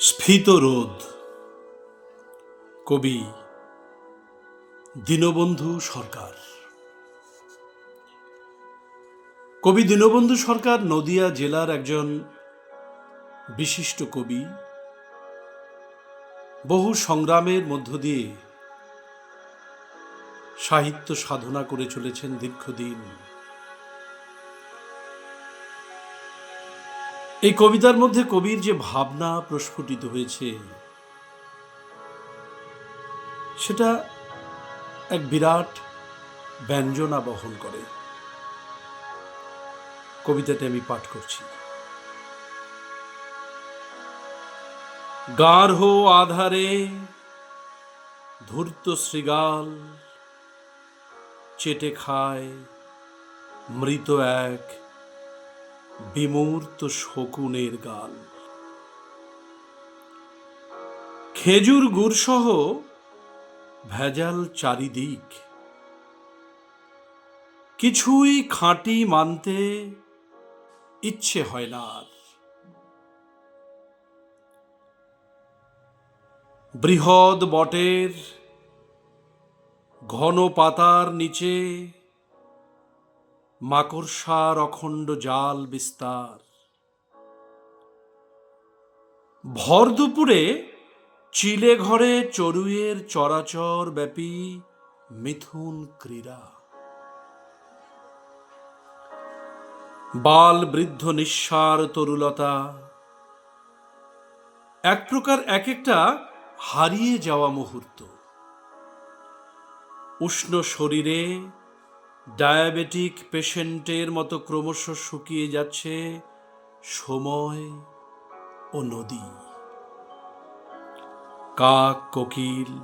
স্ফীত রোদ। কবি দীনবন্ধু সরকার। কবি দীনবন্ধু সরকার নদিয়া জেলার একজন বিশিষ্ট কবি। বহু সংগ্রামের মধ্য দিয়ে সাহিত্য সাধনা করে চলেছেন দীর্ঘদিন। এই কবিতার মধ্যে কবির যে ভাবনা প্রস্ফুটিত হয়েছে, সেটা এক বিরাট ব্যঞ্জনা বহন করে। কবিতাটি আমি পাঠ করছি। গার্হ আধারে ধূর্ত শৃগাল চেটে খায় মৃত এক বিমূর্ত শকুনের গাল। খেজুর গুড়সহ ভেজাল চারিদিক। কিছুই খাঁটি মানতে ইচ্ছে হয় না আর। বৃহৎ বটের ঘন পাতার নিচে মাকড়সার অখণ্ড জাল বিস্তার। ভর দুপুরে চিলে ঘরে চড়ুইয়ের চরাচর ব্যাপী মিথুন ক্রীড়া। বাল বৃদ্ধ নিঃসার তরুলতা। এক প্রকার এক একটা হারিয়ে যাওয়া মুহূর্ত। উষ্ণ শরীরে ডায়াবেটিক পেশেন্টের মতো ক্রমশ শুকিয়ে যাচ্ছে সময় ও নদী। কাক, কোকিল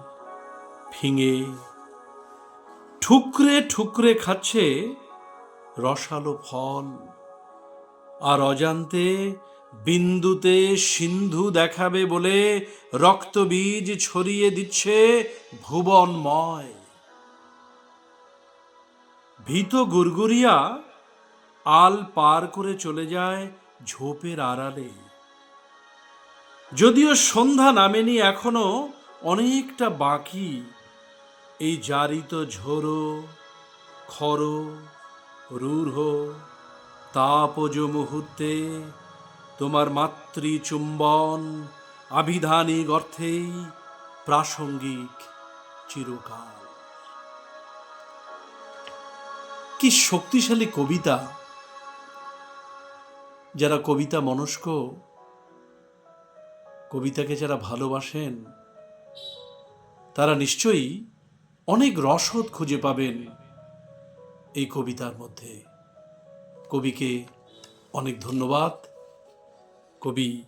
ফিঙে ঠুকরে ঠুকরে খাচ্ছে রসালো ফল। আর অজান্তে বিন্দুতে সিন্ধু দেখাবে বলে রক্তবীজ ছড়িয়ে দিচ্ছে ভুবনময়। ভীত গুরগুরিয়া আল পার করে চলে যায় ঝোপের আড়ালে। যদিও সন্ধ্যা নামেনি এখনও, অনেকটা বাকি এই জারিত ঝোড়ো, খর, রূঢ়, তাপজ মুহূর্তে তোমার মাতৃ চুম্বন আবিধানিক অর্থেই প্রাসঙ্গিক চিরকাল। কি শক্তিশালী কবিতা? যারা কবিতা মনস্ক, কবিতাকে যারা ভালোবাসেন, তারা নিশ্চয়ই অনেক রসদ খুঁজে পাবেন এই কবিতার মধ্যে। কবিকে অনেক ধন্যবাদ। কবি